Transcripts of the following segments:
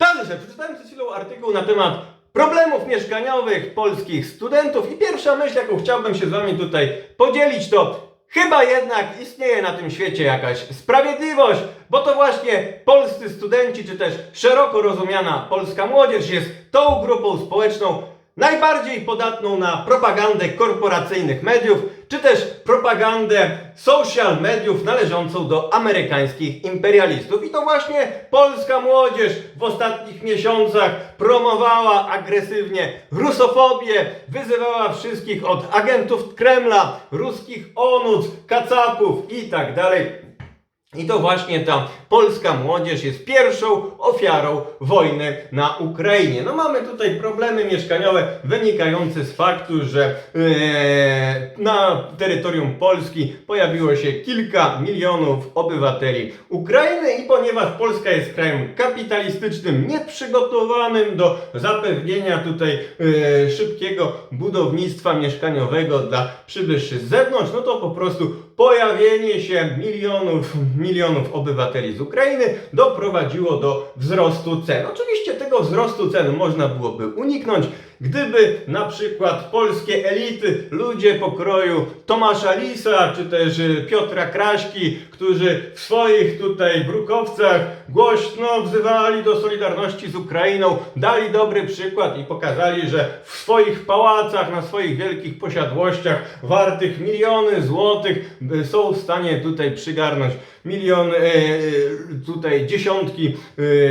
Także przeczytałem przed chwilą artykuł na temat problemów mieszkaniowych polskich studentów i pierwsza myśl, jaką chciałbym się z Wami tutaj podzielić, to chyba jednak istnieje na tym świecie jakaś sprawiedliwość, bo to właśnie polscy studenci, czy też szeroko rozumiana polska młodzież jest tą grupą społeczną najbardziej podatną na propagandę korporacyjnych mediów, czy też propagandę social mediów należącą do amerykańskich imperialistów. I to właśnie polska młodzież w ostatnich miesiącach promowała agresywnie rusofobię, wyzywała wszystkich od agentów Kremla, ruskich onuc, kacapów i tak. I to właśnie ta polska młodzież jest pierwszą ofiarą wojny na Ukrainie. No mamy tutaj problemy mieszkaniowe wynikające z faktu, że e, na terytorium Polski pojawiło się kilka milionów obywateli Ukrainy i ponieważ Polska jest krajem kapitalistycznym, nieprzygotowanym do zapewnienia tutaj e, szybkiego budownictwa mieszkaniowego dla przybyszy z zewnątrz, no to po prostu pojawienie się milionów, milionów obywateli z Ukrainy doprowadziło do wzrostu cen. Oczywiście tego wzrostu cen można byłoby uniknąć, gdyby na przykład polskie elity, ludzie pokroju Tomasza Lisa, czy też y, Piotra Kraśki, którzy w swoich tutaj brukowcach głośno wzywali do solidarności z Ukrainą, dali dobry przykład i pokazali, że w swoich pałacach, na swoich wielkich posiadłościach wartych miliony złotych y, są w stanie tutaj przygarnąć milion, e, tutaj dziesiątki,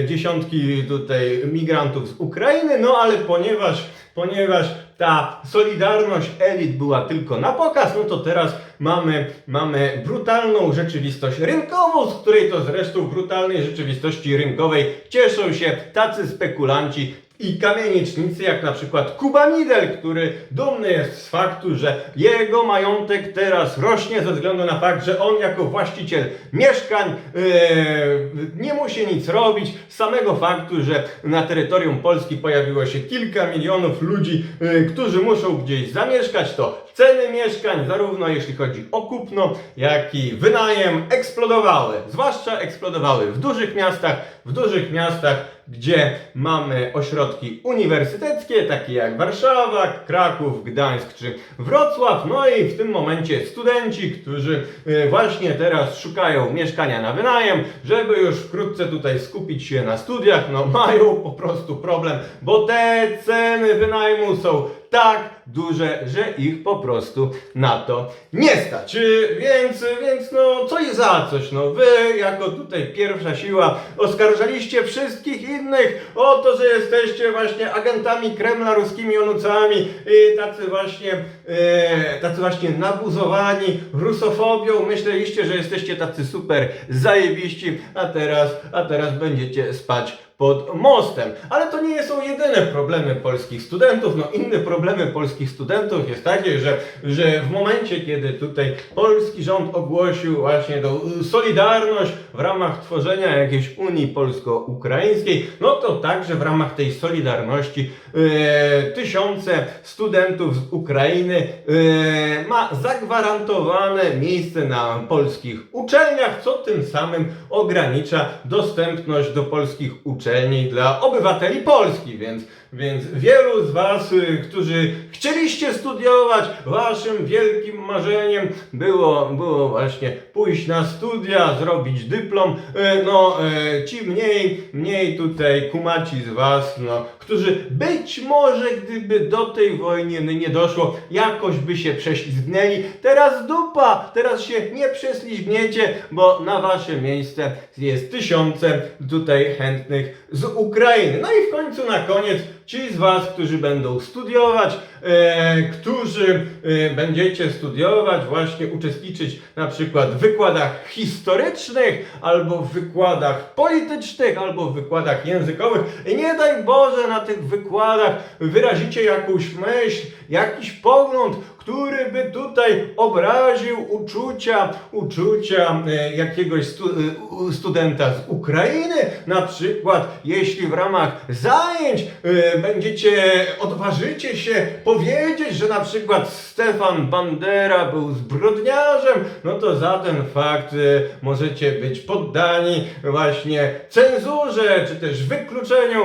dziesiątki tutaj migrantów z Ukrainy, no ale ponieważ, ponieważ ta solidarność elit była tylko na pokaz, no to teraz mamy, mamy brutalną rzeczywistość rynkową, z której to zresztą w brutalnej rzeczywistości rynkowej cieszą się tacy spekulanci, i kamienicznicy, jak na przykład Kuba Nidel, który dumny jest z faktu, że jego majątek teraz rośnie ze względu na fakt, że on jako właściciel mieszkań e, nie musi nic robić. Z samego faktu, że na terytorium Polski pojawiło się kilka milionów ludzi, e, którzy muszą gdzieś zamieszkać, to ceny mieszkań, zarówno jeśli chodzi o kupno, jak i wynajem, eksplodowały. Zwłaszcza eksplodowały w dużych miastach, w dużych miastach, gdzie mamy ośrodki uniwersyteckie, takie jak Warszawa, Kraków, Gdańsk czy Wrocław. No i w tym momencie studenci, którzy y, właśnie teraz szukają mieszkania na wynajem, żeby już wkrótce tutaj skupić się na studiach, no mają po prostu problem, bo te ceny wynajmu są tak duże, że ich po prostu na to nie stać. Więc, więc no co i za coś, no wy jako tutaj pierwsza siła oskarżaliście wszystkich innych o to, że jesteście właśnie agentami Kremla, ruskimi onucami i tacy właśnie, e, tacy właśnie nabuzowani rusofobią. Myśleliście, że jesteście tacy super zajebiści, a teraz, a teraz będziecie spać pod mostem. Ale to nie są jedyne problemy polskich studentów. No inne problemy polskich studentów jest takie, że, że w momencie, kiedy tutaj polski rząd ogłosił właśnie tą solidarność w ramach tworzenia jakiejś Unii Polsko-Ukraińskiej, no to także w ramach tej solidarności e, tysiące studentów z Ukrainy e, ma zagwarantowane miejsce na polskich uczelniach, co tym samym ogranicza dostępność do polskich uczelni dla obywateli Polski, więc, więc wielu z Was, y, którzy chcieliście studiować, Waszym wielkim marzeniem było, było właśnie pójść na studia, zrobić dyplom, y, no y, ci mniej, mniej tutaj kumaci z Was, no, którzy być może gdyby do tej wojny nie doszło, jakoś by się prześlizgnęli. Teraz dupa, teraz się nie prześlizgniecie, bo na Wasze miejsce jest tysiące tutaj chętnych z Ukrainy. No i w końcu na koniec ci z Was, którzy będą studiować, e, którzy e, będziecie studiować, właśnie uczestniczyć na przykład w wykładach historycznych, albo w wykładach politycznych, albo w wykładach językowych. I nie daj Boże na tych wykładach wyrazicie jakąś myśl, jakiś pogląd, który by tutaj obraził uczucia, uczucia e, jakiegoś stu, e, studenta z Ukrainy. Na przykład, jeśli w ramach zajęć e, będziecie, odważycie się powiedzieć, że na przykład Stefan Bandera był zbrodniarzem, no to za ten fakt możecie być poddani właśnie cenzurze, czy też wykluczeniu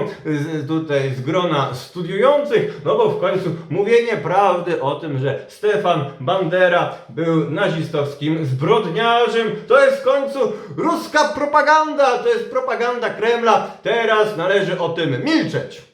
tutaj z grona studiujących, no bo w końcu mówienie prawdy o tym, że Stefan Bandera był nazistowskim zbrodniarzem, to jest w końcu ruska propaganda, to jest propaganda Kremla, teraz należy o tym milczeć.